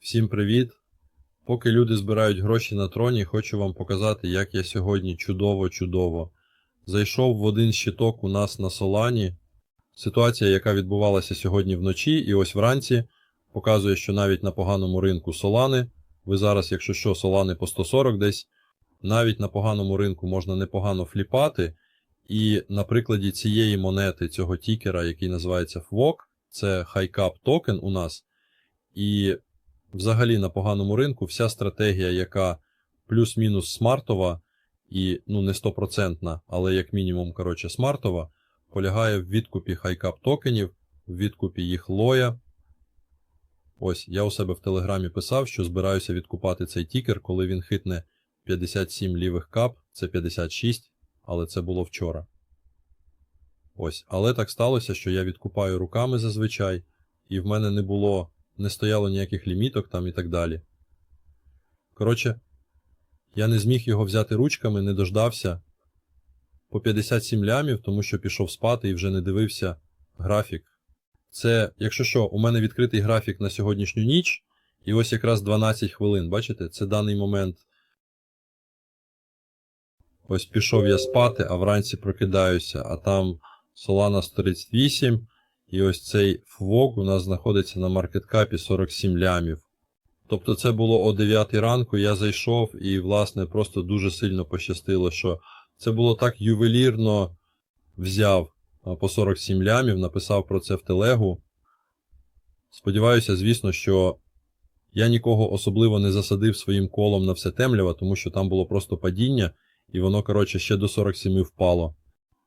Всім привіт! Поки люди збирають гроші на троні, хочу вам показати, як я сьогодні чудово-чудово. Зайшов в один щиток у нас на Солані. Ситуація, яка відбувалася сьогодні вночі, і ось вранці, показує, що навіть на поганому ринку Солани, ви зараз, якщо що, Солани по 140 десь, навіть на поганому ринку можна непогано фліпати. І на прикладі цієї монети, цього тікера, який називається FWOC, це хайкап токен у нас. І взагалі на поганому ринку вся стратегія, яка плюс-мінус смартова, і ну не стопроцентна, але як мінімум, коротше, смартова, полягає в відкупі хайкап токенів, в відкупі їх лоя. Ось, я у себе в Телеграмі писав, що збираюся відкупати цей тікер, коли він хитне 57 лівих кап, це 56, але це було вчора. Ось, але так сталося, що я відкупаю руками зазвичай, і в мене не було, не стояло ніяких ліміток там і так далі. Коротше, я не зміг його взяти ручками, не дождався по 57 лямів, тому що пішов спати і вже не дивився графік. Це, якщо що, у мене відкритий графік на сьогоднішню ніч, і ось якраз 12 хвилин, бачите, це даний момент. Ось пішов я спати, а вранці прокидаюся, а там Solana 138, і ось цей фвок у нас знаходиться на маркеткапі 47 лямів. Тобто це було о 9 ранку, я зайшов і, власне, просто дуже сильно пощастило, що це було так ювелірно взяв по 47 лямів, написав про це в телегу. Сподіваюся, звісно, що я нікого особливо не засадив своїм колом на все темлява, тому що там було просто падіння, і воно, коротше, ще до 47 впало.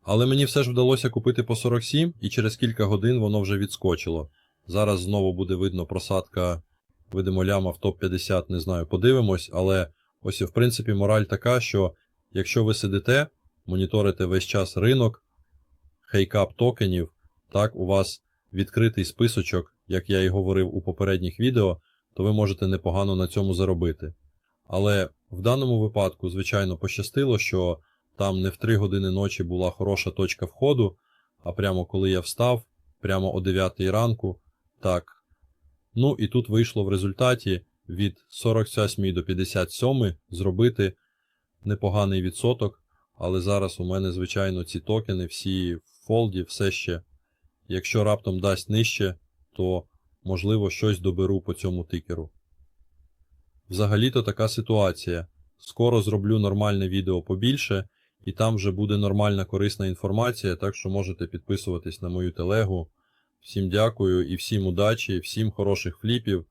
Але мені все ж вдалося купити по 47, і через кілька годин воно вже відскочило. Зараз знову буде видно просадка, видимо, ляма в топ-50, не знаю, подивимось, але ось в принципі мораль така, що якщо ви сидите, моніторите весь час ринок, хейкап токенів, так, у вас відкритий списочок, як я і говорив у попередніх відео, то ви можете непогано на цьому заробити. Але в даному випадку, звичайно, пощастило, що там не в 3 години ночі була хороша точка входу, а прямо коли я встав, прямо о 9 ранку, так. Ну і тут вийшло в результаті від 47 до 57 зробити непоганий відсоток, але зараз у мене, звичайно, ці токени всі в фолді, все ще. Якщо раптом дасть нижче, то можливо щось доберу по цьому тикеру. Взагалі-то така ситуація. Скоро зроблю нормальне відео побільше, і там вже буде нормальна корисна інформація, так що можете підписуватись на мою телегу. Всім дякую і всім удачі, всім хороших фліпів.